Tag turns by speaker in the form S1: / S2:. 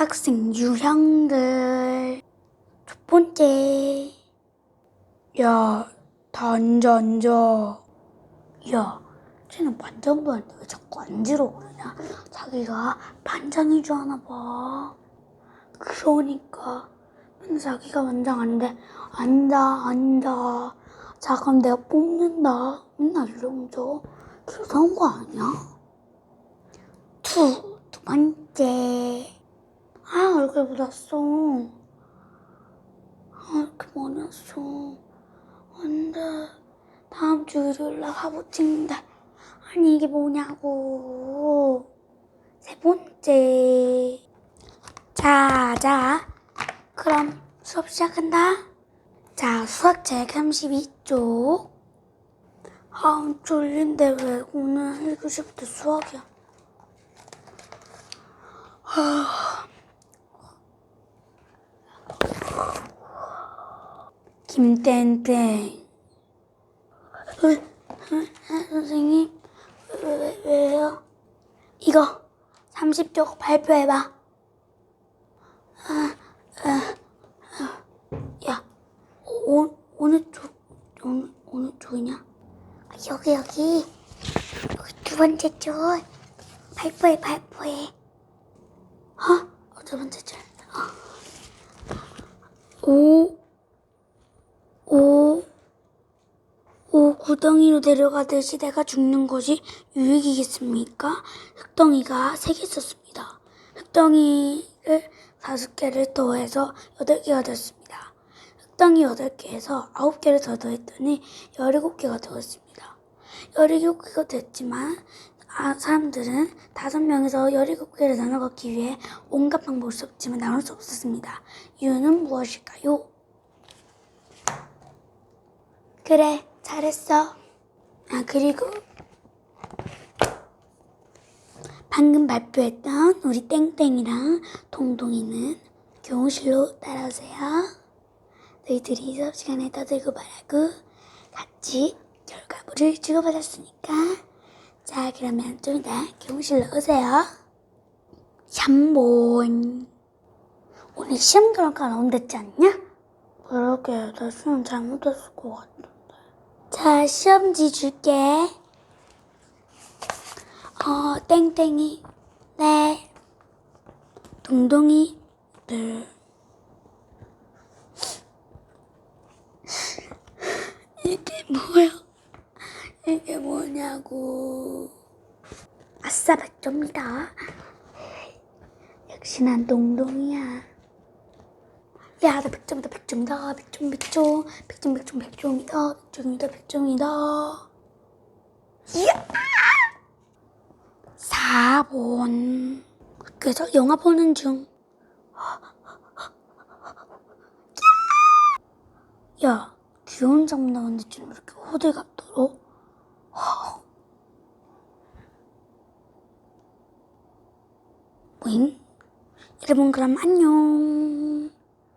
S1: 학생 유형들. 첫 번째. 야, 다 앉아 앉아. 야, 쟤는 반장도 아닌데 왜 자꾸 앉으러 그러냐? 자기가 반장인 줄 아나 봐. 그러니까 맨날 자기가 반장 아닌데 앉아 앉아. 자 그럼 내가 뽑는다. 맨날 이러면서. 그런 거 아니야? 투, 두 번째 묻었어. 아 이렇게 많이 왔어. 안 돼 다음 주 일요일 날 화보 찍는데 아니 이게 뭐냐고. 세 번째. 자, 자. 그럼 수업 시작한다. 자 수학 책 32쪽. 아 졸린데 왜 오늘 1교시부터 수학이야 김땡땡. 으, 으, 으, 선생님, 왜, 왜, 왜요? 이거 30쪽 발표해봐. 아, 아, 아, 야, 오, 어느 쪽, 어느, 어느 쪽이냐? 여기, 여기. 두 번째 쪽. 발표해, 발표해. 어? 어, 두 번째 줄. 어. 오, 오, 오 구덩이로 데려가듯이 내가 죽는 것이 유익이겠습니까? 흙덩이가 세 개 있었습니다. 흙덩이를 다섯 개를 더해서 여덟 개가 됐습니다. 흙덩이 여덟 개에서 아홉 개를 더 더했더니 열일곱 개가 되었습니다. 열일곱 개가 됐지만 아, 사람들은 다섯 명에서 열일곱 개를 나눠 갖기 위해 온갖 방법을 썼지만 나눌 수 없었습니다. 이유는 무엇일까요? 그래, 잘했어. 아, 그리고 방금 발표했던 우리 땡땡이랑 동동이는 교무실로 따라오세요. 너희 들이 수업 시간에 떠들고 말하고 같이 결과물을 주고받았으니까 자, 그러면 좀 이따 교무실로 오세요. 3번 오늘 시험 결과 나온댔지 않냐? 그러게, 나 시험 잘못했을 것 같은데. 자, 시험지 줄게. 어, 땡땡이. 네. 동동이. 네. 이게 뭐야? 이게 뭐냐고. 아싸, 100점이다. 역시 난 동동이야. 야, 나 100점이다, 100점이다, 100점, 100점, 100점, 100점, 100점이다, 100점이다, 100점이다. 이야! 4번. 그래서 영화 보는 중. 야, 귀여운 장면 나왔는데 지금 이렇게 호들갑 떨어? 뭐잉? 여러분, 그럼 안녕.